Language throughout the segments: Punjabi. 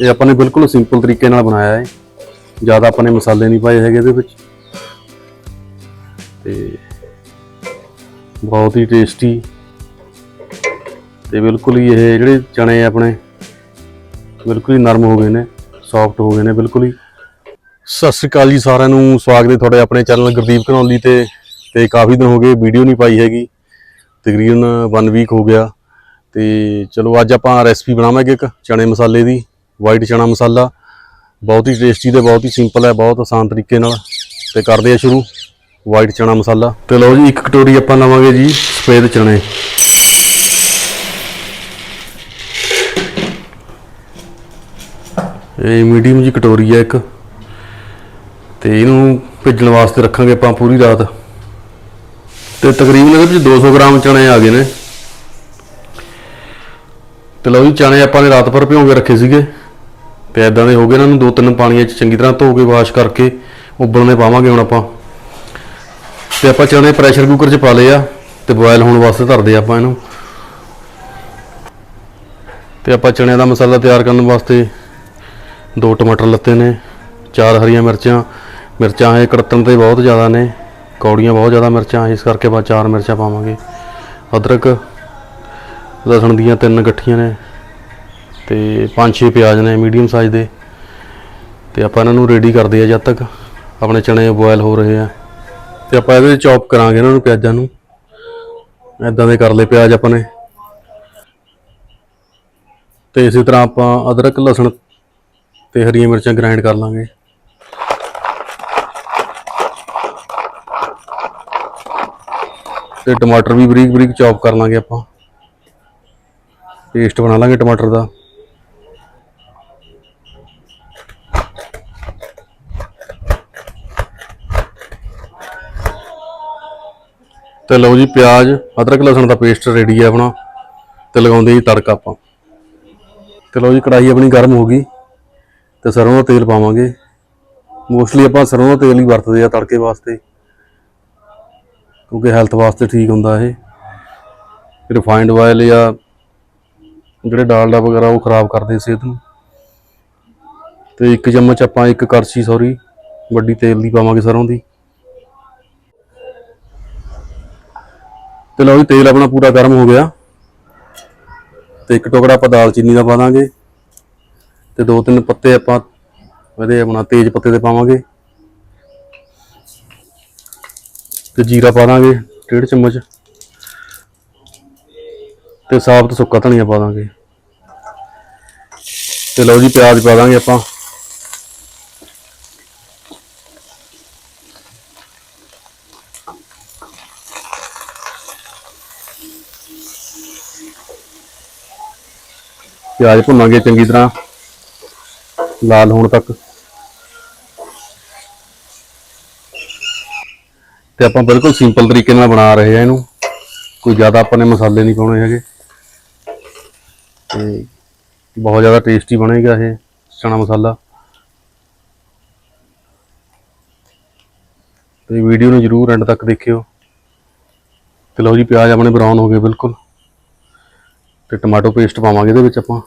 ਇਹ ਆਪਾਂ ਨੇ ਬਿਲਕੁਲ ਸਿੰਪਲ ਤਰੀਕੇ ਨਾਲ ਬਣਾਇਆ ਹੈ। ਜ਼ਿਆਦਾ ਆਪਾਂ ਨੇ ਮਸਾਲੇ ਨਹੀਂ ਪਾਏ ਹੈਗੇ ਇਹਦੇ ਵਿੱਚ। ਤੇ ਬਹੁਤ ਹੀ ਟੇਸਟੀ ਤੇ ਬਿਲਕੁਲ ਹੀ ਇਹ ਜਿਹੜੇ ਚਣੇ ਆਪਣੇ, ਬਿਲਕੁਲ ਹੀ ਨਰਮ ਹੋ ਗਏ ਨੇ ਸੌਫਟ ਹੋ ਗਏ ਨੇ ਬਿਲਕੁਲ ਹੀ। ਸਤਿ ਸ਼੍ਰੀ ਅਕਾਲ ਜੀ ਸਾਰਿਆਂ ਨੂੰ, ਸਵਾਗਤ ਹੈ ਤੁਹਾਡੇ ਆਪਣੇ ਚੈਨਲ ਗੁਰਦੀਪ ਘਨੌਲੀ ਤੇ। ਤੇ ਕਾਫੀ ਦਿਨ ਹੋ ਗਏ ਵੀਡੀਓ ਨਹੀਂ ਪਾਈ ਹੈਗੀ, ਤਕਰੀਬਨ 1 ਵੀਕ ਹੋ ਗਿਆ। ਤੇ ਚਲੋ ਅੱਜ ਆਪਾਂ ਰੈਸਪੀ ਬਣਾਵਾਂਗੇ ਇੱਕ ਚਣੇ ਮਸਾਲੇ ਦੀ। ਵਾਈਟ ਚਨਾ ਮਸਾਲਾ, ਬਹੁਤ ਹੀ ਟੇਸਟੀ ਤੇ ਬਹੁਤ ਹੀ ਸਿੰਪਲ ਹੈ, ਬਹੁਤ ਆਸਾਨ ਤਰੀਕੇ ਨਾਲ ਤੇ ਕਰਦੇ ਆ ਸ਼ੁਰੂ, ਵਾਈਟ ਚਨਾ ਮਸਾਲਾ। ਤੇ ਲਓ ਜੀ, ਇੱਕ ਕਟੋਰੀ ਆਪਾਂ ਲਵਾਂਗੇ ਜੀ ਸਫੇਦ ਚਣੇ ਇਹ ਮੀਡੀਅਮ ਜੀ ਕਟੋਰੀ ਹੈ ਇੱਕ। ਤੇ ਇਹਨੂੰ ਭਿੱਜਣ ਵਾਸਤੇ ਰੱਖਾਂਗੇ ਆਪਾਂ ਪੂਰੀ ਰਾਤ। ਤੇ ਤਕਰੀਬਨ ਇਹਦੇ ਵਿੱਚ 200 ਗ੍ਰਾਮ ਚਣੇ ਆ ਗਏ ਨੇ। ਤੇ ਲਓ ਜੀ ਚਣੇ ਆਪਾਂ ਨੇ ਰਾਤ ਭਰ ਭਿਉਂ ਕੇ ਰੱਖੇ ਸੀਗੇ। ਤੇ ਇਦਾਂ ਦੇ ਹੋ ਗਏ ਇਹਨਾਂ ਨੂੰ ਦੋ ਤਿੰਨ ਪਾਣੀਆਂ 'ਚ ਚੰਗੀ ਤਰ੍ਹਾਂ ਧੋ ਕੇ ਵਾਸ਼ ਕਰਕੇ ਉਬਲਣੇ ਪਾਵਾਂਗੇ ਹੁਣ ਆਪਾਂ। ਤੇ ਆਪਾਂ ਚਣੇ ਪ੍ਰੈਸ਼ਰ ਕੁੱਕਰ 'ਚ ਪਾ ਲਏ ਆ ਤੇ ਬੋਇਲ ਹੋਣ ਵਾਸਤੇ ਧਰਦੇ ਆਪਾਂ ਇਹਨੂੰ। ਤੇ ਆਪਾਂ ਚਣਿਆਂ ਦਾ ਮਸਾਲਾ ਤਿਆਰ ਕਰਨ ਵਾਸਤੇ ਦੋ ਟਮਾਟਰ ਲੱਤੇ ਨੇ, ਚਾਰ ਹਰੀਆਂ ਮਿਰਚਾਂ ਮਿਰਚਾਂ ਇਹ ਕੜਤਣ ਤੇ ਬਹੁਤ ਜ਼ਿਆਦਾ ਨੇ, ਕੌੜੀਆਂ ਬਹੁਤ ਜ਼ਿਆਦਾ ਮਿਰਚਾਂ, ਇਸ ਕਰਕੇ ਆਪਾਂ ਚਾਰ ਮਿਰਚਾਂ ਪਾਵਾਂਗੇ। ਅਦਰਕ, ਲਸਣ ਦੀਆਂ ਤਿੰਨ ਗੱਠੀਆਂ ਨੇ। ਤੇ ਪੰਜ ਛੇ ਪਿਆਜ਼ ਨੇ ਮੀਡੀਅਮ ਸਾਈਜ਼ ਦੇ। ਤੇ ਆਪਾਂ ਇਹਨਾਂ ਨੂੰ ਰੈਡੀ ਕਰਦੇ ਆ ਜਦ ਤੱਕ ਆਪਣੇ ਚਣੇ ਬੋਇਲ ਹੋ ਰਹੇ ਆ। ਤੇ ਆਪਾਂ ਇਹਦੇ ਵਿੱਚ ਚੌਪ ਕਰਾਂਗੇ ਇਹਨਾਂ ਨੂੰ ਪਿਆਜ਼ਾਂ ਨੂੰ। ਇਦਾਂ ਦੇ ਕਰ ਲਏ ਪਿਆਜ਼ ਆਪਾਂ ਨੇ। ਤੇ ਇਸੇ ਤਰ੍ਹਾਂ ਆਪਾਂ ਅਦਰਕ, ਲਸਣ ਤੇ ਹਰੀਆਂ ਮਿਰਚਾਂ ਗ੍ਰਾਈਂਡ ਕਰ ਲਾਂਗੇ। ਤੇ ਟਮਾਟਰ ਵੀ ਬਰੀਕ ਬਰੀਕ ਚੌਪ ਕਰ ਲਾਂਗੇ ਆਪਾਂ। ਪੇਸਟ ਬਣਾ ਲਾਂਗੇ ਟਮਾਟਰ ਦਾ। ਤੇ ਲਓ ਜੀ ਪਿਆਜ਼, ਅਦਰਕ ਲਸਣ ਦਾ ਪੇਸਟ ਰੈਡੀ ਹੈ ਆਪਣਾ, ਤੇ ਲਗਾਉਂਦੇ ਜੀ ਤੜਕਾ ਆਪਾਂ। ਤੇ ਲਓ ਜੀ ਕੜਾਈ ਆਪਣੀ ਗਰਮ ਹੋ ਗਈ, ਤੇ ਸਰੋਂ ਦਾ ਤੇਲ ਪਾਵਾਂਗੇ। ਮੋਸਟਲੀ ਆਪਾਂ ਸਰੋਂ ਦਾ ਤੇਲ ਹੀ ਵਰਤਦੇ ਆ ਤੜਕੇ ਵਾਸਤੇ, ਕਿਉਂਕਿ ਹੈਲਥ ਵਾਸਤੇ ਠੀਕ ਹੁੰਦਾ ਇਹ। ਰਿਫਾਈਨਡ ਆਇਲ ਜਾਂ ਜਿਹੜੇ ਡਾਲਡਾ ਵਗੈਰਾ ਉਹ ਖਰਾਬ ਕਰਦੇ ਸਿਹਤ ਨੂੰ। ਤੇ ਇੱਕ ਚਮਚ ਆਪਾਂ ਇੱਕ ਕੜਛੀ ਸੌਰੀ ਵੱਡੀ ਤੇਲ ਦੀ ਪਾਵਾਂਗੇ ਸਰੋਂ ਦੀ। ਤੇ ਲਓ ਜੀ, ਤੇਲ ਆਪਣਾ ਪੂਰਾ ਗਰਮ ਹੋ ਗਿਆ। ਤੇ ਇੱਕ ਟੁਕੜਾ ਆਪਾਂ ਦਾਲਚੀਨੀ ਦਾ ਪਾ ਦਾਂਗੇ। ਤੇ ਦੋ ਤਿੰਨ ਪੱਤੇ ਆਪਾਂ ਇਹਦੇ ਆਪਣਾ ਤੇਜ ਪੱਤੇ ਦੇ ਪਾਵਾਂਗੇ। ਤੇ ਜੀਰਾ ਪਾ ਦਾਂਗੇ, ਡੇਢ ਚਮਚ। ਤੇ ਸਾਬਤ ਸੁੱਕਾ ਧਨੀਆ ਪਾ ਦਾਂਗੇ। ਤੇ ਲਓ ਜੀ, ਪਿਆਜ਼ ਪਾ ਦਾਂਗੇ ਆਪਾਂ। ਪਿਆਜ਼ ਭੁੰਨਾਂਗੇ ਚੰਗੀ ਤਰ੍ਹਾਂ, ਲਾਲ ਹੋਣ ਤੱਕ। ਤੇ ਆਪਾਂ ਬਿਲਕੁਲ ਸਿੰਪਲ ਤਰੀਕੇ ਨਾਲ ਬਣਾ ਰਹੇ ਆ ਇਹਨੂੰ। ਕੋਈ ਜ਼ਿਆਦਾ ਆਪਾਂ ਨੇ ਮਸਾਲੇ ਨਹੀਂ ਪਾਉਣੇ ਹੈਗੇ। ਤੇ ਬਹੁਤ ਜ਼ਿਆਦਾ ਟੇਸਟੀ ਬਣੇਗਾ ਇਹ ਚਣਾ ਮਸਾਲਾ। ਤੇ ਵੀਡੀਓ ਨੂੰ ਜਰੂਰ ਐਂਡ ਤੱਕ ਦੇਖਿਓ। ਤੇ ਲਓ ਜੀ, ਪਿਆਜ਼ ਆਪਣੇ ਬਰਾਊਨ ਹੋ ਗਏ ਬਿਲਕੁਲ। ਤੇ ਟਮਾਟੋ ਪੇਸਟ ਪਾਵਾਂਗੇ ਇਹਦੇ ਵਿੱਚ ਆਪਾਂ।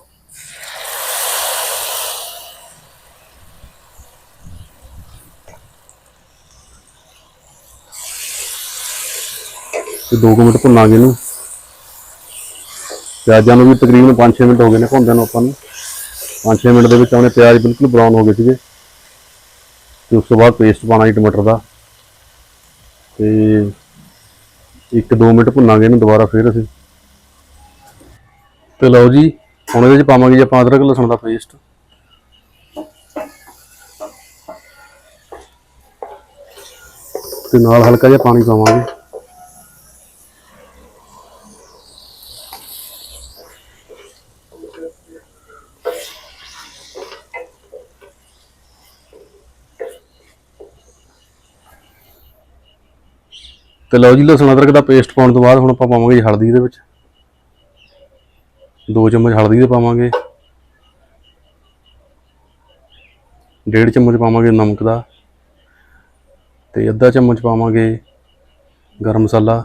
ਤੇ 2 ਮਿੰਟ ਭੁੰਨਾਂਗੇ ਇਹਨੂੰ। ਪਿਆਜ਼ਾਂ ਨੂੰ ਵੀ ਤਕਰੀਬਨ 5-6 ਮਿੰਟ ਹੋ ਗਏ ਨੇ ਭੁੰਨਦੇ ਨੂੰ ਆਪਾਂ ਨੂੰ। 5-6 ਮਿੰਟ ਦੇ ਵਿੱਚ ਆਪਣੇ ਪਿਆਜ਼ ਬਿਲਕੁਲ ਬਰਾਊਨ ਹੋ ਗਏ ਸੀਗੇ। ਤੇ ਉਸ ਤੋਂ ਬਾਅਦ ਪੇਸਟ ਪਾਣਾ ਜੀ ਟਮਾਟਰ ਦਾ। ਤੇ 1-2 ਮਿੰਟ ਭੁੰਨਾਂਗੇ ਇਹਨੂੰ ਦੁਬਾਰਾ ਫੇਰ ਅਸੀਂ। ਤੇ ਲਓ ਜੀ, ਹੁਣ ਇਹਦੇ ਵਿੱਚ ਪਾਵਾਂਗੇ ਜੀ ਆਪਾਂ ਅਦਰਕ, ਲਸਣ ਦਾ ਪੇਸਟ ਤੇ ਨਾਲ ਹਲਕਾ ਜਿਹਾ ਪਾਣੀ ਪਾਵਾਂਗੇ। ਤੇ ਲਓ ਜੀ, ਲਸਣ, ਅਦਰਕ ਦਾ ਪੇਸਟ ਪਾਉਣ ਤੋਂ ਬਾਅਦ ਹੁਣ ਆਪਾਂ ਪਾਵਾਂਗੇ ਜੀ ਹਲਦੀ ਦੇ ਵਿੱਚ। ਦੋ ਚਮਚ ਹਲਦੀ ਦੇ ਪਾਵਾਂਗੇ। ਡੇਢ ਚਮਚ ਪਾਵਾਂਗੇ ਨਮਕ ਦਾ ਤੇ ਅੱਧਾ ਚਮਚ ਪਾਵਾਂਗੇ ਗਰਮ ਮਸਾਲਾ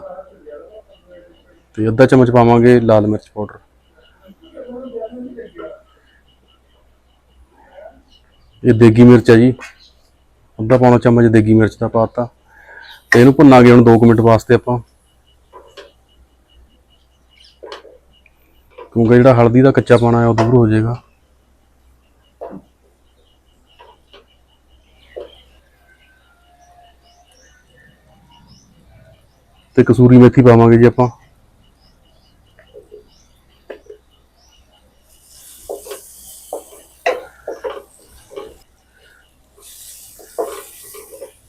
ਤੇ ਅੱਧਾ ਚਮਚ ਪਾਵਾਂਗੇ ਲਾਲ ਮਿਰਚ ਪਾਊਡਰ। ਇਹ ਦੇਗੀ ਮਿਰਚ ਹੈ ਜੀ। ਅੱਧਾ ਪਾਉਣਾ ਚਮਚ ਦੇਗੀ ਮਿਰਚ ਦਾ ਪਾਤਾ ਤੇ ਇਹਨੂੰ ਭੁੰਨਾਂਗੇ ਹੁਣ 2 ਮਿੰਟ ਵਾਸਤੇ ਆਪਾਂ। ਕਿਉਂਕਿ ਜਿਹੜਾ ਹਲਦੀ ਦਾ ਕੱਚਾ ਪਾਣਾ ਹੈ ਉਹ ਦੂਰ ਹੋ ਜਾਏਗਾ। ਤੇ ਕਸੂਰੀ ਮੇਥੀ ਪਾਵਾਂਗੇ ਜੀ ਆਪਾਂ।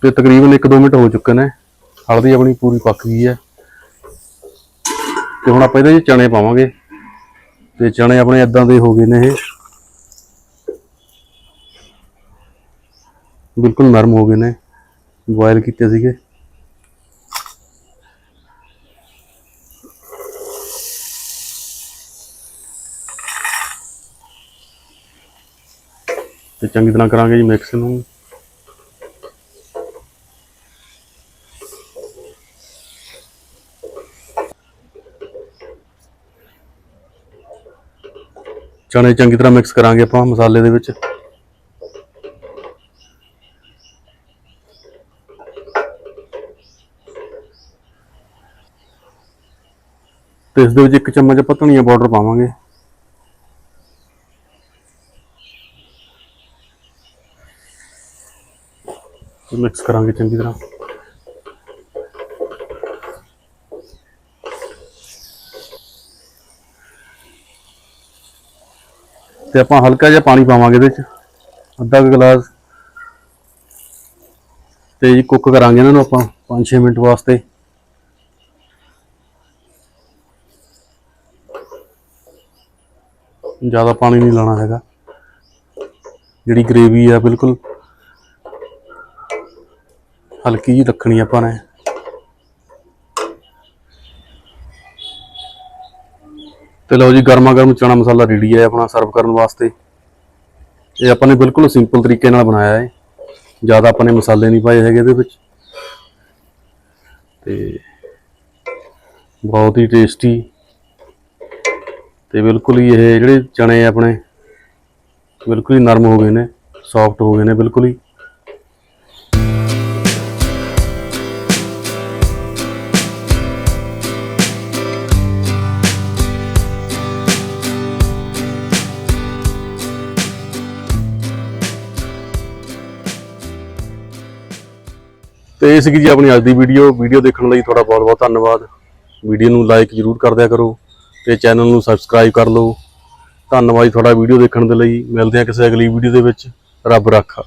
ਤੇ ਤਕਰੀਬਨ 1-2 ਮਿੰਟ ਹੋ ਚੁੱਕੇ ਨੇ। ਹਲਦੀ ਆਪਣੀ ਪੂਰੀ ਪੱਕ ਗਈ ਹੈ। ਤੇ ਹੁਣ ਆਪਾਂ ਇਹਦੇ ਵਿੱਚ ਚਣੇ ਪਾਵਾਂਗੇ। ਤੇ ਚਣੇ ਆਪਣੇ ਇਦਾਂ ਦੇ ਹੋ ਗਏ ਨੇ ਇਹ। ਬਿਲਕੁਲ ਨਰਮ ਹੋ ਗਏ ਨੇ ਬੋਇਲ ਕੀਤੇ ਸੀਗੇ। ਤੇ ਚੰਗੀ ਤਰ੍ਹਾਂ ਕਰਾਂਗੇ ਜੀ ਮਿਕਸ ਨੂੰ। ਚਣੇ ਚੰਗੀ ਤਰ੍ਹਾਂ ਮਿਕਸ ਕਰਾਂਗੇ ਆਪਾਂ ਮਸਾਲੇ ਦੇ ਵਿੱਚ। ਤੇ ਇਸ ਦੇ ਵਿੱਚ ਇੱਕ ਚਮਚ ਆਪਾਂ ਧਨੀਆ ਪਾਊਡਰ ਪਾਵਾਂਗੇ। ਮਿਕਸ ਕਰਾਂਗੇ ਚੰਗੀ ਤਰ੍ਹਾਂ। ਤੇ ਆਪਾਂ ਹਲਕਾ ਜਿਹਾ ਪਾਣੀ ਪਾਵਾਂਗੇ ਇਹਦੇ ਚ, ਅੱਧਾ ਕੁ ਗਲਾਸ। ਤੇ ਜੀ ਕੁੱਕ ਕਰਾਂਗੇ ਇਹਨਾਂ ਨੂੰ ਆਪਾਂ 5-6 ਮਿੰਟ ਵਾਸਤੇ। ਜ਼ਿਆਦਾ ਪਾਣੀ ਨਹੀਂ ਲਾਣਾ ਹੈਗਾ। ਜਿਹੜੀ ਗ੍ਰੇਵੀ ਆ, ਬਿਲਕੁਲ। ਹਲਕੀ ਜਿਹੀ ਰੱਖਣੀ ਆਪਾਂ ਨੇ। ਤੇ ਲਓ ਜੀ, ਗਰਮਾ ਗਰਮ ਚਨਾ ਮਸਾਲਾ ਰੈਡੀ ਹੈ ਆਪਣਾ ਸਰਵ ਕਰਨ ਵਾਸਤੇ। ਇਹ ਆਪਾਂ ਨੇ ਬਿਲਕੁਲ ਸਿੰਪਲ ਤਰੀਕੇ ਨਾਲ ਬਣਾਇਆ ਹੈ। ਜ਼ਿਆਦਾ ਆਪਾਂ ਨੇ ਮਸਾਲੇ ਨਹੀਂ ਪਾਏ ਹੈਗੇ ਇਹਦੇ ਵਿੱਚ। ਤੇ ਬਹੁਤ ਹੀ ਟੇਸਟੀ ਤੇ ਬਿਲਕੁਲ ਹੀ ਇਹ ਜਿਹੜੇ ਚਣੇ ਆਪਣੇ, ਬਿਲਕੁਲ ਹੀ ਨਰਮ ਹੋ ਗਏ ਨੇ ਸੌਫਟ ਹੋ ਗਏ ਨੇ, ਬਿਲਕੁਲ ਹੀ। ਤੇ ਇਹ ਸੀਗੀ ਜੀ ਆਪਣੀ ਅੱਜ ਦੀ ਵੀਡੀਓ। ਵੀਡੀਓ ਦੇਖਣ ਲਈ ਤੁਹਾਡਾ ਬਹੁਤ ਬਹੁਤ ਧੰਨਵਾਦ। ਵੀਡੀਓ ਨੂੰ ਲਾਈਕ ਜ਼ਰੂਰ ਕਰ ਦਿਆ ਕਰੋ ਤੇ ਚੈਨਲ ਨੂੰ ਸਬਸਕ੍ਰਾਈਬ ਕਰ ਲਓ। ਧੰਨਵਾਦ ਜੀ ਤੁਹਾਡਾ ਵੀਡੀਓ ਦੇਖਣ ਦੇ ਲਈ। ਮਿਲਦੇ ਹਾਂ ਕਿਸੇ ਅਗਲੀ ਵੀਡੀਓ ਦੇ ਵਿੱਚ। ਰੱਬ ਰਾਖਾ।